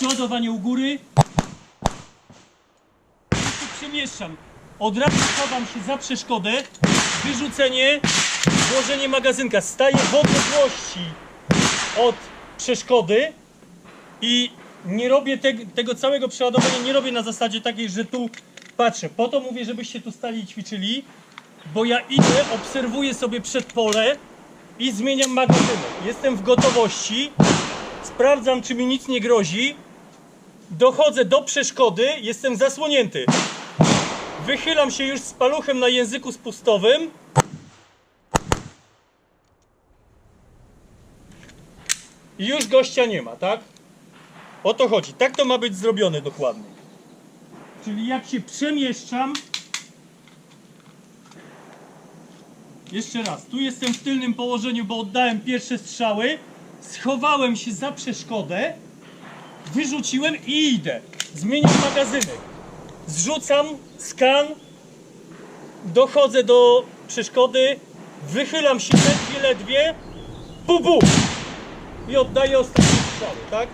przeładowanie u góry. Przemieszczam. Od razu chowam się za przeszkodę, wyrzucenie, włożenie magazynka. Staję w odległości od przeszkody i nie robię te, tego całego przeładowania, nie robię na zasadzie takiej, że tu patrzę. Po to mówię, żebyście tu stali i ćwiczyli, bo ja idę, obserwuję sobie przedpole i zmieniam magazynek. Jestem w gotowości, sprawdzam, czy mi nic nie grozi, dochodzę do przeszkody, jestem zasłonięty. Wychylam się już z paluchem na języku spustowym. I już gościa nie ma, tak? O to chodzi. Tak to ma być zrobione dokładnie. Czyli jak się przemieszczam. Jeszcze raz. Tu jestem w tylnym położeniu, bo oddałem pierwsze strzały. Schowałem się za przeszkodę. Wyrzuciłem i idę. Zmieniam magazynek. Zrzucam skan. Dochodzę do przeszkody. Wychylam się ledwie, ledwie. Bu, bu. I oddaję ostatnie strzały, tak?